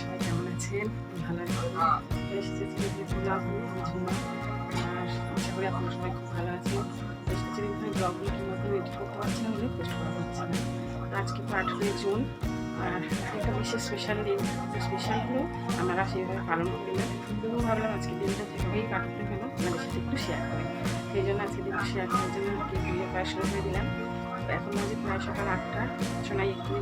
সবাই কেমন আছেন? ভালো আশা করি আপনারা সবাই খুব ভালো আছেন। বেশ কিছুদিন ধরে ব্লগগুলো ঠিকমতো এডিট করতে পারছি না বলে পোস্ট করা হচ্ছে না। আজকে আঠেরোই জুন। আর একটা বিশেষ স্পেশাল দিন। স্পেশাল হলো আমরা সেইভাবে পালন করি না। তবুও ভাবলাম আজকে দিনটা যেভাবেই কাটতে গেল আপনাদের সাথে একটু শেয়ার করি। সেই জন্য আজকে দিনটা শেয়ার করার জন্য কেক দিয়ে প্রায় শুরু করে দিলাম। এখন বাজে প্রায় সকাল আটটা। শোনাই এক্ষুনি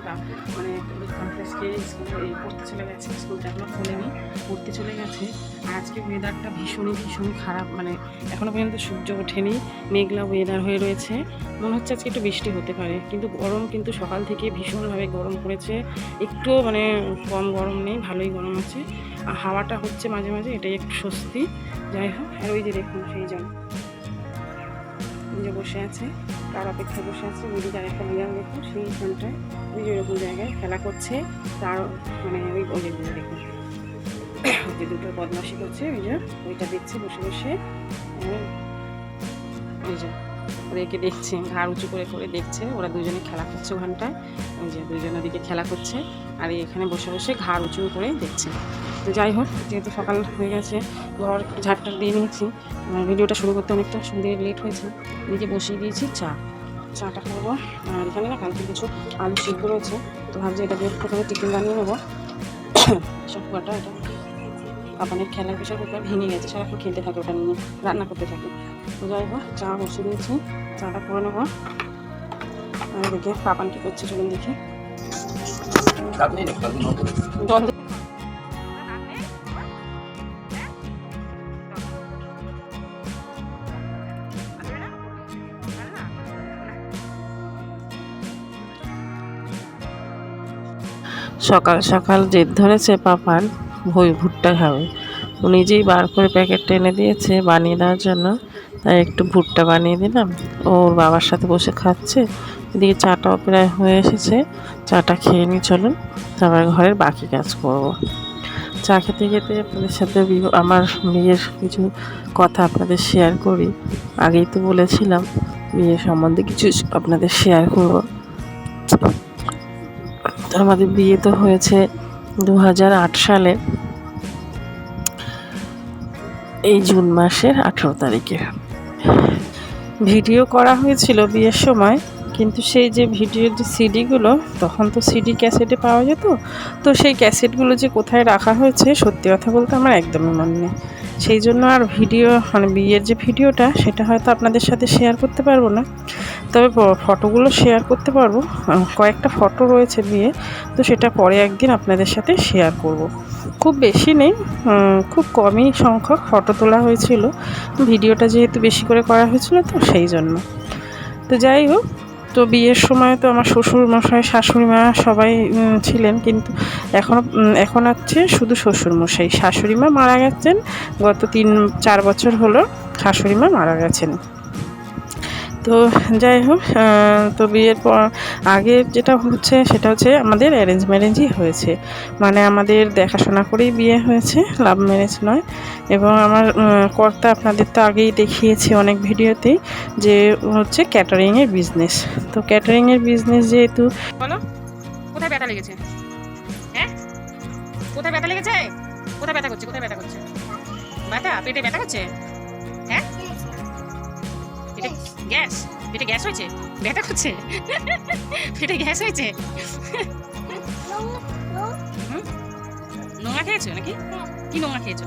মানে কনফারেন্সকে স্কুলে পড়তে চলে গেছে স্কুলটা এখনও খোলেনি, পড়তে চলে গেছে। আর আজকে ওয়েদারটা ভীষণই ভীষণই খারাপ মানে এখনও পর্যন্ত সূর্য ওঠেনি, মেঘলা ওয়েদার হয়ে রয়েছে। মনে হচ্ছে আজকে একটু বৃষ্টি হতে পারে, কিন্তু গরম কিন্তু সকাল থেকে ভীষণভাবে গরম পড়েছে। একটুও মানে কম গরম নেই, ভালোই গরম আছে। আর হাওয়াটা হচ্ছে মাঝে মাঝে, এটাই একটু স্বস্তি। যাই হোক, আর ওই যে দেখুন সেই জন যে বসে আছে। তার অপেক্ষায় বসে আছে ওইদিকে আর একটা বিড়াল দেখুন ওই যে ওরকম জায়গায় খেলা করছে, তার মানে ওই ওই যে যে দুটো বদমাসি করছে, ওই যে ওইটা দেখছে, বসে বসে। ওই যে ওদেরকে দেখছে, ঘাড় উঁচু করে করে দেখছে, ওরা দুজনে খেলা করছে ওখানটায়। ওই যে দুজন ওদিকে খেলা করছে, আর এখানে বসে বসে ঘাড় উঁচু করে দেখছে। তো যাই হোক যেহেতু সকাল হয়ে গেছে ঘর ঝাড়টা দিয়ে নিয়েছি। ভিডিওটা শুরু করতে অনেকটা সুন্দর লেট হয়েছে। নিজে বসিয়ে দিয়েছি চা। চাটা করব আর এখানে না কালকে কিছু আলু সিদ্ধ রয়েছে। তো ভাবছি এটা দিয়ে প্রথমে টিফিন বানিয়ে নেব। সব কুকারটা এটা পাপানের খেলার প্রেশার কুকার ভেঙে গেছে সারাক্ষণ খেলতে থাকে ওটা নিয়ে রান্না করতে থাকে। তো যাই হোক চা বসিয়ে দিয়েছি। চাটা করে নেব। আর এদিকে পাপান কি করছে চলুন দেখি। জল সকাল সকাল জেদ ধরেছে পাপার ভই ভুট্টা খাবে। ও নিজেই বার করে প্যাকেটটা এনে দিয়েছে বানিয়ে দেওয়ার জন্য। তাই একটু ভুট্টা বানিয়ে দিলাম। ওর বাবার সাথে বসে খাচ্ছে। এদিকে চাটাও প্রায় হয়ে এসেছে। চাটা খেয়ে নিই, চলুন। তারপর ঘরের বাকি কাজ করব। চা খেতে খেতে আপনাদের সাথে আমার বিয়ের কিছু কথা আপনাদের শেয়ার করি। আগেই তো বলেছিলাম বিয়ে সম্বন্ধে কিছু আপনাদের শেয়ার করব। আমাদের বিয়ে তো হয়েছে দু হাজার আট সালে। এই জুন মাসের আঠেরো তারিখে। ভিডিও করা হয়েছিল বিয়ের সময়, কিন্তু সেই যে ভিডিওর যে সিডিগুলো, তখন তো সিডি ক্যাসেটে পাওয়া যেত। তো সেই ক্যাসেটগুলো যে কোথায় রাখা হয়েছে, সত্যি কথা বলতে আমার একদমই মনে নেই। সেই জন্য আর ভিডিও মানে বিয়ের যে ভিডিওটা, সেটা হয়তো আপনাদের সাথে শেয়ার করতে পারব না। তবে ফটোগুলো শেয়ার করতে পারব। কয়েকটা ফটো রয়েছে বিয়ে তো সেটা পরে একদিন আপনাদের সাথে শেয়ার করব। খুব বেশি নেই খুব কমই সংখ্যক ফটো তোলা হয়েছিল। ভিডিওটা যেহেতু বেশি করে করা হয়েছিল, তো সেই জন্য। তো যাই হোক, তো বিয়ের সময় তো আমার শ্বশুর মশাই, শাশুড়ি মা সবাই ছিলেন, কিন্তু এখন এখন হচ্ছে শুধু শ্বশুর মশাই। শাশুড়ি মা মারা গেছেন, গত তিন, চার বছর হলো শাশুড়ি মা মারা গেছেন। তো যাই হোক তো বিয়ের পর আগে যেটা হচ্ছে সেটা হচ্ছে আমাদের অ্যারেঞ্জ ম্যারেজই হয়েছে। মানে আমাদের দেখাশোনা করেই বিয়ে হয়েছে লাভ ম্যারেজ নয়। এবং আমার কর্তা আপনাদের তো আগেই দেখিয়েছি অনেক ভিডিওতেই যে হচ্ছে ক্যাটারিংয়ের বিজনেস তো ক্যাটারিংয়ের বিজনেস যেহেতু বলো, কোথায় ব্যথা লেগেছে? হ্যাঁ? কোথায় ব্যথা লেগেছে? কোথায় ব্যথা করছে? কোথায় ব্যথা করছে? ব্যথা? পেটে ব্যথা করছে? হ্যাঁ? পেটে গ্যাস পেটে গ্যাস হয়েছে? ব্যথা করছে? পেটে গ্যাস হয়েছে? নোংরা খেয়েছো নাকি? কি নোংরা খেয়েছো?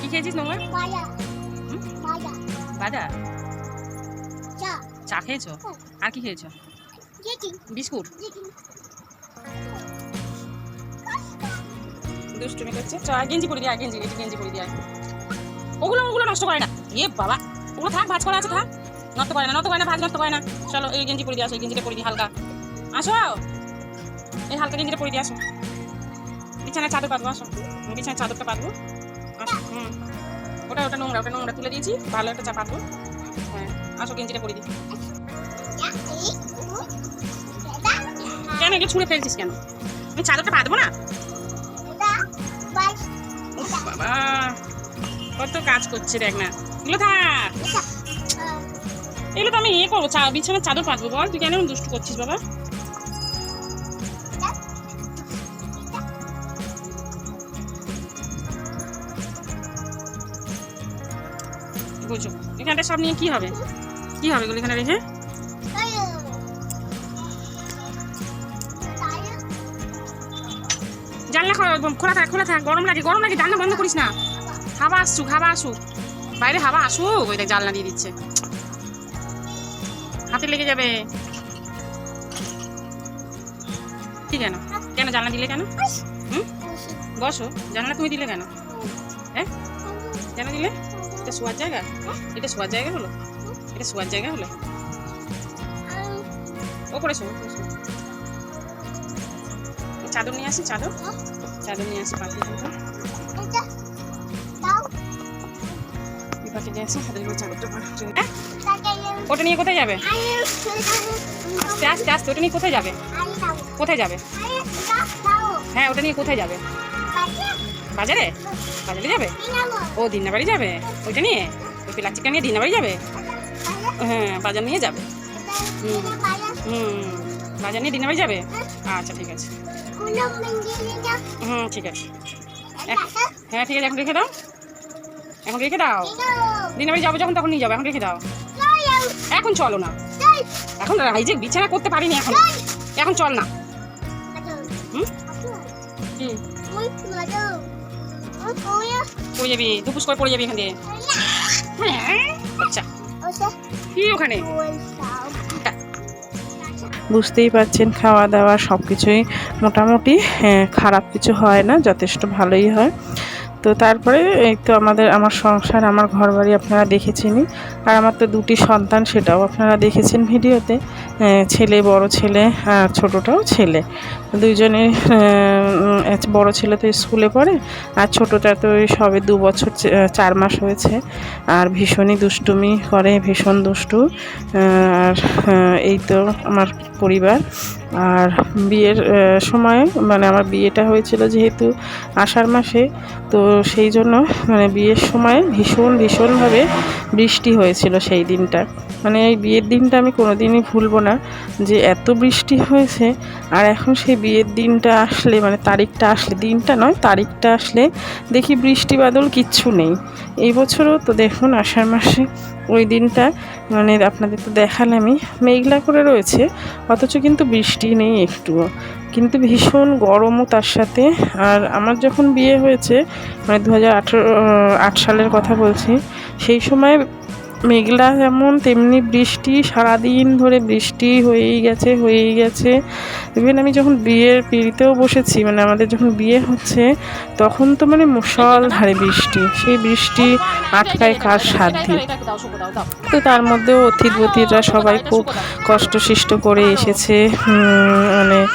কি খেয়েছিস নোংরা? বাদা। চা খেয়েছো? আর কি খেয়েছো? বিস্কুট। দুষ্টুমি করছে। চা গেঞ্জি পরে দিয়ে গেঞ্জি গেঞ্জি পরে দিয়ে। ওগুলো ওগুলো নষ্ট করে না। এ বাবা ওগুলো থাক ভাজ করা আছে থাক। নষ্ট করে না নষ্ট করে না ভাজ নষ্ট করে না। চলো এই গেঞ্জি পরে দিয়ে আসো এই গেঞ্জিটা পরে দিয়ে হালকা। আসো। এই হালকা গেঞ্জিটা পরে দিয়ে আসো। বিছানায় চাদর পাতবো আসো। বিছানায় চাদরটা পাতবো। আসো হুম। ওটা ওটা নোংরা ওটা নোংরা তুলে দিয়েছি। ভালো একটা চা পাতবো। হ্যাঁ আসো গেঞ্জিটা পরে দিই। কেন এগুলো ছুঁড়ে ফেলছিস কেন? আমি চাদরটা পাতবো না? বাবা। কত কাজ করছে দেখ না। এগুলো থাক। এগুলো তো আমি ইয়ে করব, চা বিছানার চাদর পাতবো বল। তুই কেন দুষ্টু করছিস বাবা? বুঝো। এখানটা সব নিয়ে কি হবে? কি হবে এগুলো এখানে রেখে? জানলা খোলা থাক খোলা থাক। গরম লাগে গরম লাগে। জানলা বন্ধ করিস না। হাওয়া আসুক হাওয়া আসুক বাইরে হাওয়া আসুক ওই দেখ জানলা দিয়ে দিচ্ছে। হাতে লেগে যাবে। কি কেন কেন জানলা দিলে কেন? হুম? বসো, জানলা তুমি দিলে কেন? হ্যাঁ? কেন দিলে? এটা শোয়ার জায়গা? এটা শোয়ার জায়গা হলো? এটা শোয়ার জায়গা হলো? ওপরে শো। চাদর নিয়ে আসি, চাদর। চাদর নিয়ে আসি পাখি নিয়ে আসি হাতের উপর চাদরটা হ্যাঁ? ওটা নিয়ে কোথায় যাবে? আস্তে আস্তে আস্তে ওটা নিয়ে কোথায় যাবে? কোথায় যাবে? হ্যাঁ ওটা নিয়ে কোথায় যাবে? বাজারে? বাজারে যাবে? ও দিনা বাড়ি যাবে? ওইটা নিয়ে? ওই প্লাস্টিকটা নিয়ে দিনা বাড়ি যাবে? হ্যাঁ বাজার নিয়ে যাবে। হুম হুম বাজার নিয়ে দিনা বাড়ি যাবে? আচ্ছা ঠিক আছে। হুম ঠিক আছে। হ্যাঁ ঠিক আছে এখন রেখে দাও। এখন রেখে দাও। দিনা বাড়ি যাব যখন তখন নিয়ে যাব এখন রেখে দাও। এখন চলো না। এখন এই যে বিছানা করতে পারিনি এখন। এখন চল না। পড়ে যাবি পড়ে যাবি হ্যাঁ? আচ্ছা। বুঝতেই পারছেন খাওয়া দাওয়া সব কিছুই মোটামুটি হ্যাঁ, খারাপ কিছু হয় না যথেষ্ট ভালোই হয়। তো তারপরে এই তো আমাদের, আমার সংসার, আমার ঘর বাড়ি আপনারা দেখেছেনই আর আমার তো দুটি সন্তান, সেটাও আপনারা দেখেছেন ভিডিওতে। ছেলে, বড় ছেলে আর ছোটোটাও ছেলে। দুইজনে বড় ছেলে তো স্কুলে পড়ে, আর ছোটোটা তো সবে দু বছর চার মাস হয়েছে। আর ভীষণই দুষ্টুমি করে, ভীষণ দুষ্টু। আর এই তো আমার পরিবার। আর বিয়ের সময় মানে আমার বিয়েটা হয়েছিল যেহেতু আষাঢ় মাসে, তো সেই জন্য মানে বিয়ের সময় ভীষণ, ভীষণভাবে বৃষ্টি হয়েছিল সেই দিনটা। মানে এই বিয়ের দিনটা আমি কোনোদিনই ভুলবো না যে এত বৃষ্টি হয়েছে, আর এখন সেই বিয়ের দিনটা আসলে মানে তারিখটা আসলে, দিনটা নয়, তারিখটা আসলে দেখি বৃষ্টি বাদল কিচ্ছু নেই। এই বছরও তো দেখুন আষাঢ় মাসে ওই দিনটা মানে আপনাদের তো দেখালামই, মেঘলা করে রয়েছে, অথচ কিন্তু বৃষ্টি নেই একটুও। কিন্তু ভীষণ গরমও তার সাথে, আর আমার যখন বিয়ে হয়েছে মানে দু হাজার আট সালের কথা বলছি, সেই সময় মেঘলা যেমন, তেমনি বৃষ্টি, সারাদিন ধরে বৃষ্টি হয়েই গেছে হয়েই গেছে। ইভেন আমি যখন বিয়ের পিড়িতেও বসেছি মানে আমাদের যখন বিয়ে হচ্ছে, তখন তো মানে মুষলধারে বৃষ্টি। সেই বৃষ্টি আটকায় কার সাধ্যি? তো তার মধ্যেও অতিথিরা সবাই খুব কষ্টসিষ্ট করে এসেছে। মানে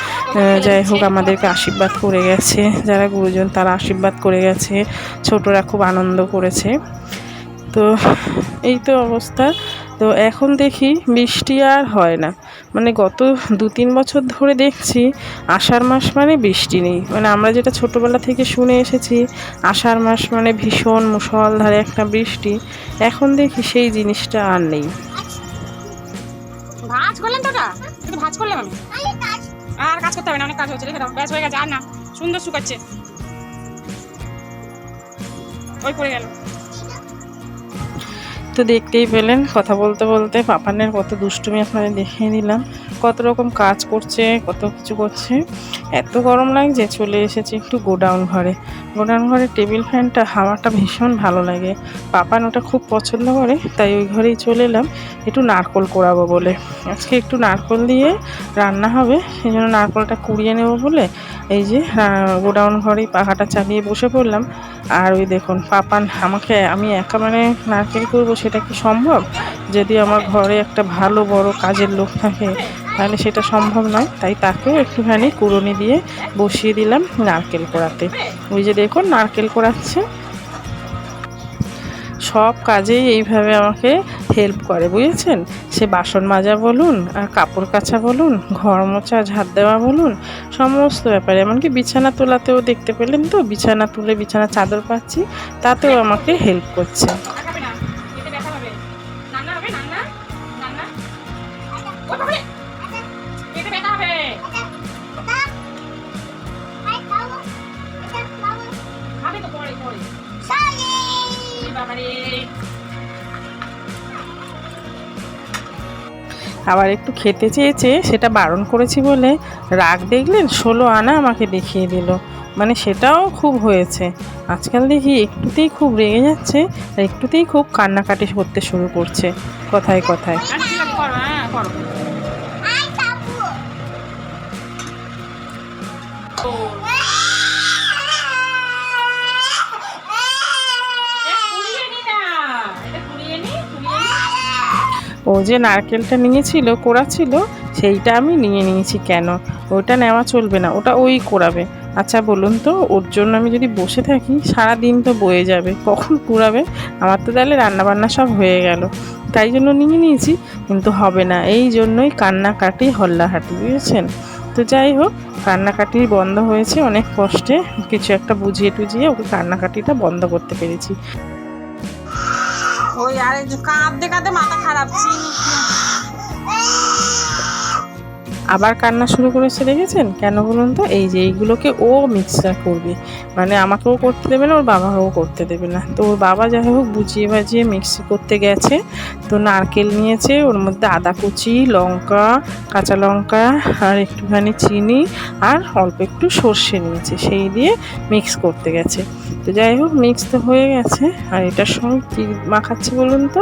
যাই হোক, আমাদেরকে আশীর্বাদ করে গেছে। যারা গুরুজন, তারা আশীর্বাদ করে গেছে। ছোটরা খুব আনন্দ করেছে। তো এই তো অবস্থা। তো এখন দেখি বৃষ্টি আর হয় না। মানে গত দু তিন বছর ধরে দেখছি আষাঢ় মাস মানে বৃষ্টি নেই। মানে আমরা যেটা ছোটোবেলা থেকে শুনে এসেছি, আষাঢ় মাস মানে ভীষণ মুষলধারে একটা বৃষ্টি। এখন দেখি সেই জিনিসটা আর নেই। ভাজ ভাজ আমি। আর কাজ করতে হবে না, অনেক কাজ হচ্ছে রেখে দাও, ব্যাস হয়ে গেছে। আর না, সুন্দর শুকাচ্ছে। ওই পড়ে গেল। তো দেখতেই পেলেন। কথা বলতে বলতে পাপানের কত দুষ্টুমি আপনাদের দেখিয়ে দিলাম। কত রকম কাজ করছে, কত কিছু করছে। এত গরম লাগছে, চলে এসেছি একটু গোডাউন ঘরে। গোডাউন ঘরে টেবিল ফ্যানটা, হাওয়াটা ভীষণ ভালো লাগে। পাপান ওটা খুব পছন্দ করে, তাই ওই ঘরেই চলে এলাম। একটু নারকোল কোড়াবো বলে। আজকে একটু নারকোল দিয়ে রান্না হবে সেই জন্য নারকোলটা কুড়িয়ে নেব বলে এই যে গোডাউন ঘরেই পাখাটা চালিয়ে বসে পড়লাম। আর ওই দেখুন, পাপান আমাকে, আমি একা মানে নারকেল করব সেটা কি সম্ভব? যদি আমার ঘরে একটা ভালো বড় কাজের লোক থাকে তাহলে সেটা সম্ভব নয়। তাই তাকেও একটুখানি কুড়নি দিয়ে বসিয়ে দিলাম নারকেল কোড়াতে। ওই যে দেখুন নারকেল কোড়াচ্ছে। সব কাজেই এইভাবে আমাকে হেল্প করে, বুঝেছেন? সে বাসন মাজা বলুন, আর কাপড় কাচা বলুন, ঘর মোছা ঝাড় দেওয়া বলুন, সমস্ত ব্যাপারে। এমনকি বিছানা তোলাতেও দেখতে পেলেন তো, বিছানা তুলে বিছানা চাদর পাচ্ছি, তাতেও আমাকে হেল্প করছে। আবার একটু খেতে চেয়েছে, সেটা বারণ করেছি বলে রাগ দেখলেন, ষোলো আনা আমাকে দেখিয়ে দিল। মানে সেটাও খুব হয়েছে। আজকাল দেখি একটুতেই খুব রেগে যাচ্ছে, আর একটুতেই খুব কান্নাকাটি করতে শুরু করছে। কথায় কথায়। ও যে নারকেলটা নিয়েছিল কোড়াছিল সেইটা আমি নিয়ে নিয়েছি কেন? ওটা নেওয়া চলবে না, ওটা ওই কোড়াবে। আচ্ছা বলুন তো, ওর জন্য আমি যদি বসে থাকি সারা দিন তো বয়ে যাবে, কখন কুড়াবে আমার তো তাহলে রান্নাবান্না সব হয়ে গেল। তাই জন্য নিয়ে নিয়েছি, কিন্তু হবে না, এই জন্যই কান্নাকাটি হল্লাহাটি, বুঝেছেন? তো যাই হোক, কান্নাকাটি বন্ধ হয়েছে অনেক কষ্টে, কিছু একটা বুঝিয়ে টুজিয়ে ওকে কান্নাকাটিটা বন্ধ করতে পেরেছি। ওই আরে কাঁদতে কাঁদতে মাথা খারাপ আবার কান্না শুরু করেছে, দেখেছেন? কেন বলুন তো? এই যে এইগুলোকে ও মিক্সচার করবে। মানে আমাকেও করতে দেবে না, ওর বাবাকেও করতে দেবে না। তো ওর বাবা যাই হোক বুঝিয়ে বাজিয়ে মিক্সি করতে গেছে। তো নারকেল নিয়েছে, ওর মধ্যে আদা কুচি, লঙ্কা, কাঁচা লঙ্কা আর একটুখানি চিনি আর অল্প একটু সর্ষে নিয়েছে, সেই দিয়ে মিক্স করতে গেছে। তো যাই হোক, মিক্স তো হয়ে গেছে। আর এটার সঙ্গে কী মাখাচ্ছে বলুন তো?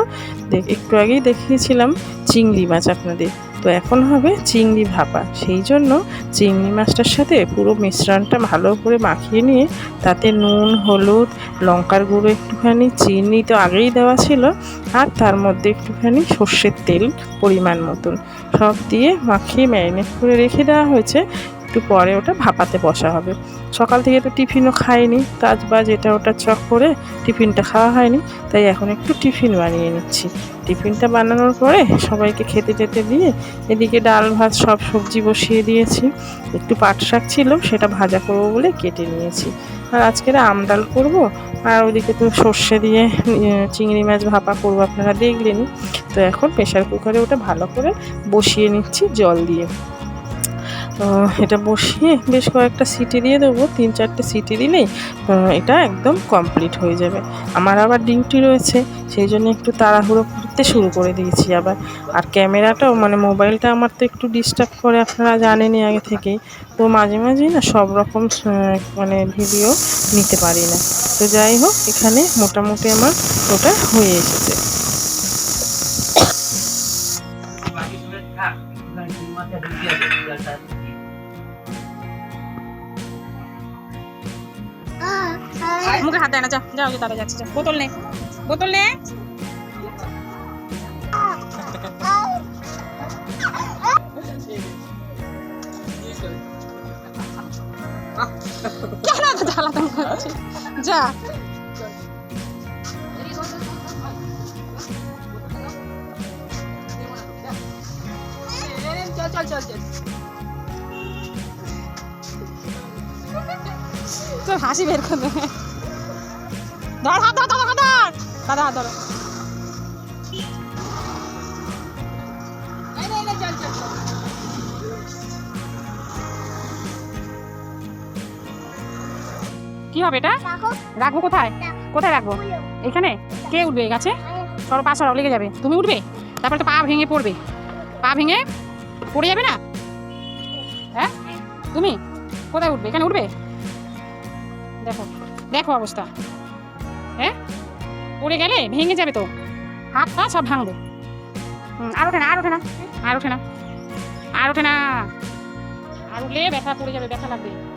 দেখ, একটু আগেই দেখিয়েছিলাম চিংড়ি মাছ আপনাদের। তো এখন হবে চিংড়ি ভাপা। সেই জন্য চিংড়ি মাছটার সাথে পুরো মিশ্রণটা ভালো করে মাখিয়ে নিয়ে তাতে নুন, হলুদ, লঙ্কার গুঁড়ো একটুখানি, চিনি তো আগেই দেওয়া ছিল, আর তার মধ্যে একটুখানি সর্ষের তেল পরিমাণ মতন। সব দিয়ে মাখিয়ে ম্যারিনেট করে রেখে দেওয়া হয়েছে। একটু পরে ওটা ভাপাতে বসা হবে। সকাল থেকে তো টিফিনও খাইনি কাজ বাজ এটা ওটা চক করে টিফিনটা খাওয়া হয়নি, তাই এখন একটু টিফিন বানিয়ে নিচ্ছি। টিফিনটা বানানোর পরে সবাইকে খেতে টেতে দিয়ে এদিকে ডাল ভাত সব সবজি বসিয়ে দিয়েছি। একটু পাট শাক ছিল, সেটা ভাজা করব বলে কেটে নিয়েছি। আর আজকের আম ডাল করব, আর ওদিকে তো সর্ষে দিয়ে চিংড়ি মাছ ভাপা করব আপনারা দেখলেনই। তো এখন প্রেশার কুকারে ওটা ভালো করে বসিয়ে নিচ্ছি জল দিয়ে। এটা বসিয়ে বেশ কয়েকটা সিটি দিয়ে দেবো। তিন চারটে সিটি দিলেই এটা একদম কমপ্লিট হয়ে যাবে। আমার আবার ডিউটি রয়েছে, সেই জন্য একটু তাড়াহুড়ো করতে শুরু করে দিয়েছি আবার। আর ক্যামেরাটাও মানে মোবাইলটা আমার তো একটু ডিস্টার্ব করে, আপনারা জানেনই আগে থেকেই। তো মাঝে মাঝেই না সব রকম মানে ভিডিও নিতে পারি না। তো যাই হোক, এখানে মোটামুটি আমার ওটা হয়ে এসেছে। মুখে হাত দেয় না, যা যাও দাদা যাচ্ছে, যা, বোতল নে বোতল নে কেন করছিস? যা তোর হাসি বের করে। ধর হাত ধর দাদা হাত ধর। দাদা হাত ধরো। কি হবে এটা? রাখব কোথায়? কোথায় রাখব? এখানে? কে উঠবে গাছে? সরো পা সরাও লেগে যাবে। তুমি উঠবে? তারপরে তো পা ভেঙে পড়বে। পা ভেঙে পড়ে যাবে না? হ্যাঁ? তুমি? কোথায় উঠবে? এখানে উঠবে? দেখো। দেখো অবস্থা। হ্যাঁ? পড়ে গেলে ভেঙে যাবে তো। হাত পা সব ভাঙবে। আর ওঠে না, আর ওঠে না। আর ওঠে না। আর ওঠে না। আর উঠলে ব্যথা পড়ে যাবে, ব্যথা লাগবে।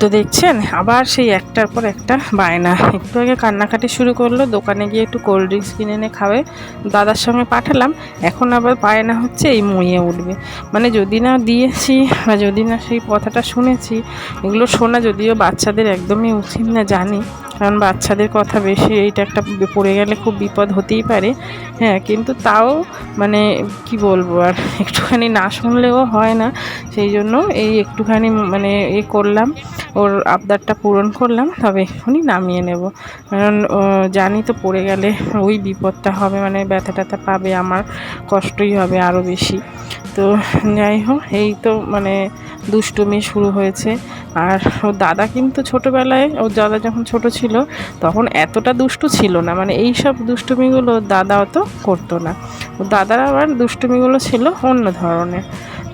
তো দেখছেন, আবার সেই একটার পর একটা বায়না। একটু আগে কান্নাকাটি শুরু করল, দোকানে গিয়ে একটু কোল্ড ড্রিঙ্কস কিনে এনে খাবে। দাদার সঙ্গে পাঠালাম, এখন আবার বায়না হচ্ছে, এই মুইয়ে উঠবে। মানে যদি না দিয়েছি, বা যদি না সেই কথাটা শুনেছি, এগুলো শোনা যদিও বাচ্চাদের একদমই উচিত না জানি। কারণ বাচ্চাদের কথা বেশি এইটা একটা পড়ে গেলে খুব বিপদ হতেই পারে। হ্যাঁ কিন্তু তাও মানে কি বলব আর, একটুখানি না শুনলেও হয় না। সেই জন্য এই একটুখানি মানে এ করলাম, ওর আবদারটা পূরণ করলাম, তবে এক্ষুনি নামিয়ে নেব। কারণ জানি তো পড়ে গেলে ওই বিপদটা হবে মানে ব্যথা ট্যাথা পাবে, আমার কষ্টই হবে আরও বেশি। তো যাই হোক এই তো মানে দুষ্টুমি শুরু হয়েছে। আর ওর দাদা কিন্তু ছোটোবেলায়, ওর দাদা যখন ছোট ছিল, তখন এতটা দুষ্টু ছিল না। মানে এই সব দুষ্টুমিগুলো দাদা অত করতো না। ওর দাদার আবার দুষ্টুমিগুলো ছিল অন্য ধরনের।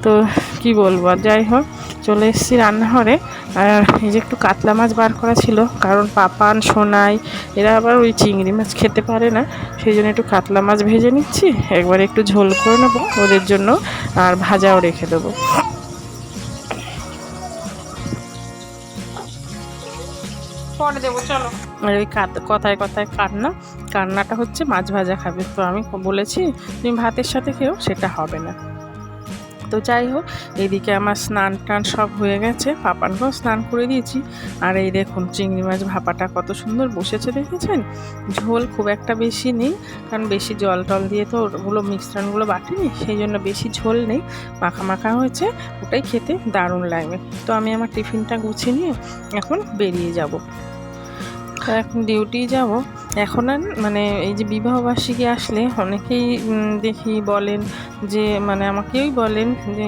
তো কি বলব আর যাই হোক চলে এসেছি রান্নাঘরে। আর এই যে একটু কাতলা মাছ বার করা ছিল কারণ পাপান সোনাই এরা আবার ওই চিংড়ি মাছ খেতে পারে না। সেই জন্য একটু কাতলা মাছ ভেজে নিচ্ছি একবার একটু ঝোল করে নেব ওদের জন্য আর ভাজাও রেখে দেবো। পরে দেবো চলো। আর ওই কাত- কথায় কথায় কান্না কান্নাটা হচ্ছে মাছ ভাজা খাবে। তো আমি বলেছি তুমি ভাতের সাথে খেও সেটা হবে না। তো যাই হোক, এদিকে আমার স্নান টান সব হয়ে গেছে। পাপানকেও স্নান করে দিয়েছি। আর এই দেখুন, চিংড়ি মাছ ভাপাটা কত সুন্দর বসেছে দেখেছেন? ঝোল খুব একটা বেশি নেই, কারণ বেশি জল টল দিয়ে তো ওগুলো মিশ্রণগুলো বাটিনি, সেই জন্য বেশি ঝোল নেই, মাখা মাখা হয়েছে, ওটাই খেতে দারুণ লাগবে। তো আমি আমার টিফিনটা গুছিয়ে নিয়ে এখন বেরিয়ে যাব। এখন ডিউটি যাব। এখন আর মানে এই যে বিবাহবার্ষিকী আসলে অনেকেই দেখি বলেন যে মানে আমাকেই বলেন যে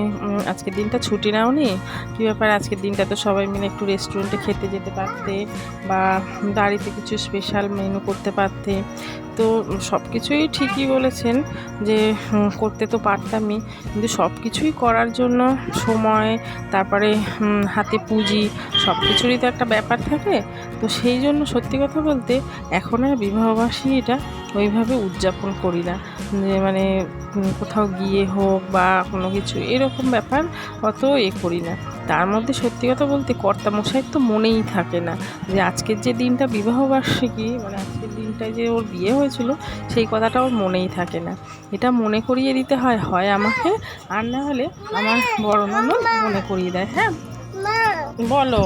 আজকের দিনটা ছুটি নাও নি কী ব্যাপার আজকের দিনটা তো সবাই মিলে একটু রেস্টুরেন্টে খেতে যেতে পারতে বা বাড়িতে কিছু স্পেশাল মেনু করতে পারতে। তো সব কিছুই ঠিকই বলেছেন যে করতে তো পারতামই, কিন্তু সব কিছুই করার জন্য সময়, তারপরে হাতে পুঁজি সব কিছুরই তো একটা ব্যাপার থাকে। তো সেই জন্য সত্যি কথা বলতে এখন আর বিবাহবার্ষিকীটা ওইভাবে উদযাপন করি না। যে মানে কোথাও গিয়ে হোক বা কোনো কিছু এরকম ব্যাপার অত এ করি না। তার মধ্যে সত্যি কথা বলতে কর্তা মশাইয়ের তো মনেই থাকে না যে আজকের যে দিনটা বিবাহবার্ষিকী মানে আজকের দিনটায় যে ওর বিয়ে হয়েছিল সেই কথাটা ওর মনেই থাকে না। এটা মনে করিয়ে দিতে হয় হয় আমাকে আর না হলে আমার বড় ননদ মনে করিয়ে দেয় হ্যাঁ? বলো।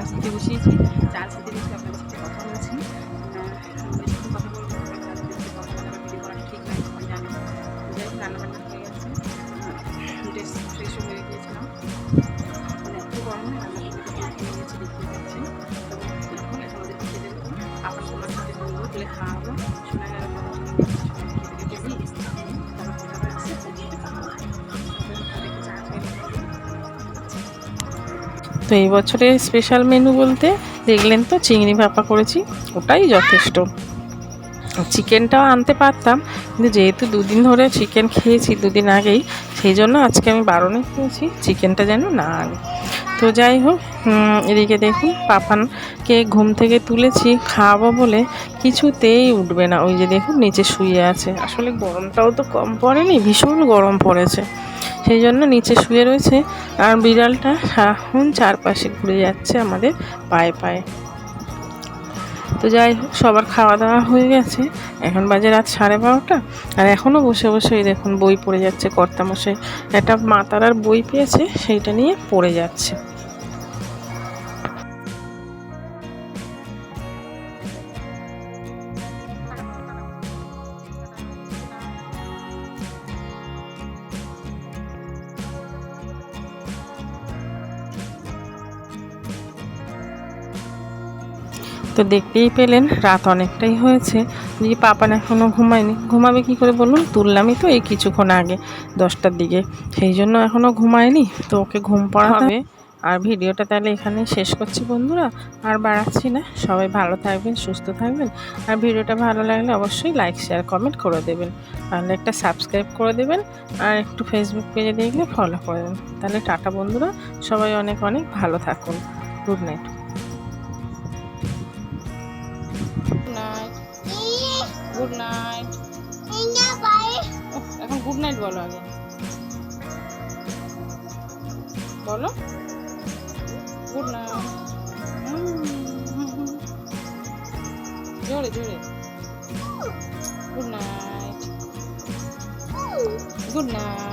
গেছিল এই যে চা দিতে বসিয়েছি চা দিতে বসে আপনাদের সাথে কথা বলছি কথা বলব মানে এত গরম রান্না করতে করতে দেখতে পাচ্ছেন তো এখন এখন ওদেরকে খেতে দেবো। আবার তোমার সাথে বলব বলে খাওয়াবো, শোনা গেল। তো এই বছরের স্পেশাল মেনু বলতে দেখলেন তো চিংড়ি ভাপা করেছি, ওটাই যথেষ্ট। চিকেনটাও আনতে পারতাম, কিন্তু যেহেতু দুদিন ধরে চিকেন খেয়েছি, দুদিন আগেই, সেই জন্য আজকে আমি বারণে খেয়েছি চিকেনটা যেন না আনি। তো যাই হোক এদিকে দেখুন, পাপানকে ঘুম থেকে তুলেছি, খাওয়াবো বলে কিছুতেই উঠবে না। ওই যে দেখুন, নিচে শুয়ে আছে। আসলে গরমটাও তো কম পড়েনি, ভীষণ গরম পড়েছে। সেই জন্য নিচে শুয়ে রয়েছে আর বিড়ালটা সারাক্ষণ চারপাশে ঘুরে যাচ্ছে আমাদের পায়ে পায়ে। তো যাই হোক, সবার খাওয়া দাওয়া হয়ে গেছে। এখন বাজে রাত সাড়ে বারোটা। আর এখনও বসে বসে দেখুন বই পড়ে যাচ্ছে। কর্তামশাই একটা মাতার আর বই পেয়েছে, সেইটা নিয়ে পড়ে যাচ্ছে। তো দেখতেই পেলেন রাত অনেকটাই হয়েছে। যে পাপান এখনও ঘুমায়নি। ঘুমাবে কি করে বলুন? তুললামই তো এই কিছুক্ষণ আগে, দশটার দিকে। সেই জন্য এখনও ঘুমায়নি। তো ওকে ঘুম পড়া হবে। আর ভিডিওটা তাহলে এখানেই শেষ করছি বন্ধুরা। আর বাড়াচ্ছি না। সবাই ভালো থাকবেন, সুস্থ থাকবেন। আর ভিডিওটা ভালো লাগলে অবশ্যই লাইক, শেয়ার, কমেন্ট করে দেবেন। আর একটা সাবস্ক্রাইব করে দেবেন। আর একটু ফেসবুক পেজে দেখলে ফলো করে দেবেন। তাহলে টাটা বন্ধুরা। সবাই অনেক অনেক ভালো থাকুন। গুড নাইট গুড নাইট বলো আগে। বলো। Good night. জোরে জোরে। Good night. Good night.